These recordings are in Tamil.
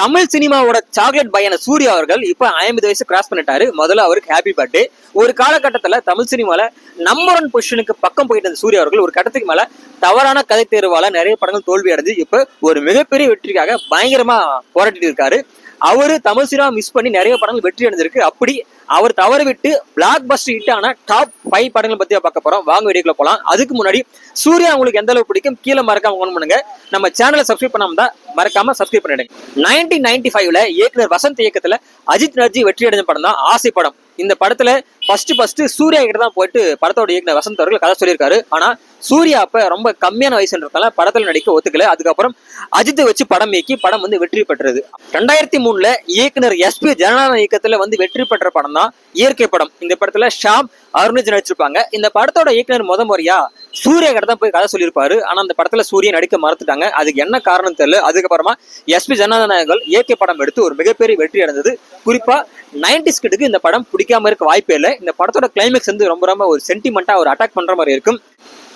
தமிழ் சினிமாவோட சாக்லேட் பையன சூர்யா அவர்கள் இப்ப ஐம்பது வயசு கிராஸ் பண்ணிட்டாரு. முதல்ல அவருக்கு ஹாப்பி பர்த்டே ஒரு காலகட்டத்துல தமிழ் சினிமால நம்பர் ஒன் பொசிஷனுக்கு பக்கம் போயிட்டு இருந்த சூர்யா அவர்கள் ஒரு கட்டத்துக்கு மேல தவறான கதை தேர்வால நிறைய படங்கள் தோல்வி அடைஞ்சு இப்ப ஒரு மிகப்பெரிய வெற்றிக்காக பயங்கரமா போராட்டிட்டு இருக்காரு. அவரு தமிழ் மிஸ் பண்ணி நிறைய படங்கள் வெற்றி அடைஞ்சிருக்கு. அப்படி அவர் தவறு விட்டு பிளாக் பஸ்டர் ஹிட் ஆன டாப் ஃபைவ் படங்கள் பத்தி பார்க்க போறோம். வாங்க வீடியோக்குள்ள போலாம். அதுக்கு முன்னாடி சூர்யா உங்களுக்கு எந்த அளவுக்கு பிடிக்கும் கீழே மறக்காம ஃபோன் பண்ணுங்க. நம்ம சேனலை சப்ஸ்கிரைப் பண்ணாம தான் மறக்காம சப்ஸ்கிரைப் பண்ணிடுங்க. நைன்டீன் நைன்டி ஃபைவ்ல இயக்குனர் வசந்த் இயக்கத்துல அஜித் நர்ஜி வெற்றி அடைஞ்ச படம் தான் ஆசை படம். இந்த படத்துல ஃபர்ஸ்ட் ஃபர்ஸ்ட் சூர்யா கிட்ட தான் போயிட்டு படத்தோட இயக்குனர் வசந்த் அவர்கள் கதை சொல்லியிருக்காரு. ஆனா சூர்யா அப்ப ரொம்ப கம்மியான வயசுன்றதால படத்துல நடிக்க ஒத்துக்கல. அதுக்கப்புறம் அஜித்தை வச்சு படம் இயக்கி படம் வந்து வெற்றி பெற்றது. ரெண்டாயிரத்தி மூணுல இயக்குனர் எஸ்பி ஜனநாயக இயக்கத்துல வந்து வெற்றி பெற்ற படம் தான் இயற்கை படம். இந்த படத்துல ஷாம் அருண் நடிச்சிருப்பாங்க. இந்த படத்தோட இயக்குனர் முத முறையா சூர்யா கிட்ட தான் போய் கதை சொல்லியிருப்பாரு. ஆனா அந்த படத்துல சூரியன் நடிக்க மறந்துட்டாங்க அதுக்கு என்ன காரணம் தெரியல. அதுக்கப்புறமா எஸ்பி ஜனநாயகங்கள் இயற்கை படம் எடுத்து ஒரு மிகப்பெரிய வெற்றி அடைந்தது. குறிப்பா நைன்டிஸ் கிட்டுக்கு இந்த படம் பிடிக்காம இருக்க வாய்ப்பே இல்லை. இந்த படத்தோட கிளைமேக்ஸ் வந்து ரொம்ப ரொம்ப ஒரு சென்டிமெண்டா ஒரு அட்டாக் பண்ற மாதிரி இருக்கும்.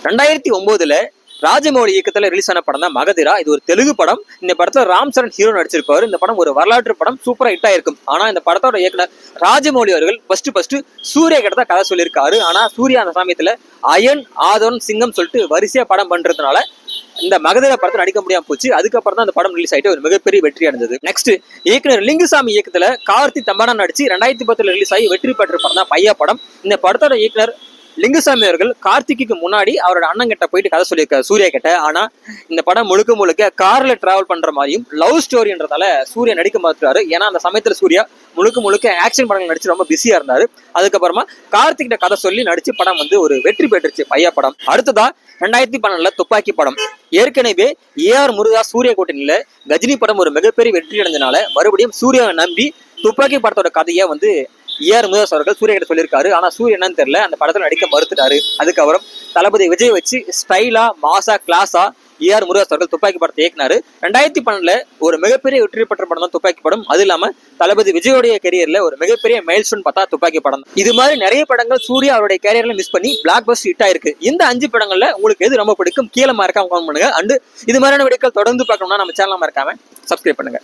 ரெண்டாயிரத்தி ஒன்பதுல ராஜமௌழி இயக்கத்துல ரிலீஸ் ஆன படம் தான் மகதிரா. இது ஒரு தெலுங்கு படம். இந்த படத்துல ராம் சரண் ஹீரோ நடிச்சிருப்பாரு. இந்த படம் ஒரு வரலாற்று படம். சூப்பராக ஹிட் ஆயிருக்கும். ஆனா இந்த படத்தோட இயக்குனர் ராஜமௌழி அவர்கள் ஃபர்ஸ்ட் ஃபர்ஸ்ட் சூர்யா கிட்ட தான் கதை சொல்லியிருக்காரு. ஆனா சூர்யா அந்த சமயத்தில் அயன் ஆதவன் சிங்கம் சொல்லிட்டு வரிசையா படம் பண்றதுனால இந்த மகதிர படத்தை நடிக்க முடியாம போச்சு. அதுக்கப்புறம் தான் அந்த படம் ரிலீஸ் ஆயிட்டு ஒரு மிகப்பெரிய வெற்றி அடைந்தது நெக்ஸ்ட் இயக்குனர் லிங்குசாமி இயக்கத்துல கார்த்தி தம்பானா நடிச்சு ரெண்டாயிரத்தி பத்துல ரிலீஸ் ஆகி வெற்றி பெற்ற படம் தான் பையா படம். இந்த படத்தோட இயக்குனர் லிங்குசாமி அவர்கள் கார்த்திக்கு முன்னாடி அவரோட அண்ணன் கிட்ட போயிட்டு கதை சொல்லியிருக்காரு சூர்யா கிட்ட. ஆனா இந்த படம் முழுக்க முழுக்க கார்ல டிராவல் பண்ற மாதிரியும் லவ் ஸ்டோரின்றதால சூர்யா நடிக்க மாத்துறாரு ஏன்னா அந்த சமயத்துல சூர்யா முழுக்க முழுக்க ஆக்ஷன் படங்கள் நடிச்சு ரொம்ப பிஸியா இருந்தாரு. அதுக்கப்புறமா கார்த்திக் கிட்ட கதை சொல்லி நடிச்சு படம் வந்து ஒரு வெற்றி பெற்றுச்சு பையா படம். அடுத்ததா ரெண்டாயிரத்தி பன்னெண்டுல துப்பாக்கி படம். ஏற்கனவே ஏ ஆர் முருகா சூர்யா கூட்டணியில கஜினி படம் ஒரு மிகப்பெரிய வெற்றி அடைஞ்சனால மறுபடியும் சூர்யாவை நம்பி துப்பாக்கி படத்தோட கதையை வந்து ஏஆர் முருகாஸ் அவர்கள் சூர்யா கிட்ட சொல்லியிருக்காரு. ஆனா சூரிய என்னன்னு தெரியல. அந்த படத்துல நடிக்க மறுத்துட்டாரு. அதுக்கப்புறம் தளபதி விஜய் வச்சு ஸ்டைலா மாசா கிளாஸா ஏஆர் முருகாஸ் அவர்கள் துப்பாக்கி படத்தை இயக்குனாரு. ரெண்டாயிரத்தி பன்னெண்டுல ஒரு மிகப்பெரிய வெற்றி பெற்ற படம் தான் துப்பாக்கி படம். அது இல்லாம தளபதி விஜயோடைய கெரியர்ல ஒரு மிகப்பெரிய மைல்ஸ்டோன் பார்த்தா துப்பாக்கி படம் இது மாதிரி நிறைய படங்கள் சூர்யா அவருடைய கேரியர்ல மிஸ் பண்ணி பிளாக் பஸ்ட் ஹிட் ஆயிருக்கு. இந்த அஞ்சு படங்கள்ல உங்களுக்கு எது ரொம்ப பிடிக்கும்? கீழே மறக்காம கமெண்ட் பண்ணுங்க. அண்ட் இது மாதிரியான வீடியோக்கள் தொடர்ந்து பார்க்கணும்னா நம்ம சேனல் மறக்காம சப்ஸ்கிரைப் பண்ணுங்க.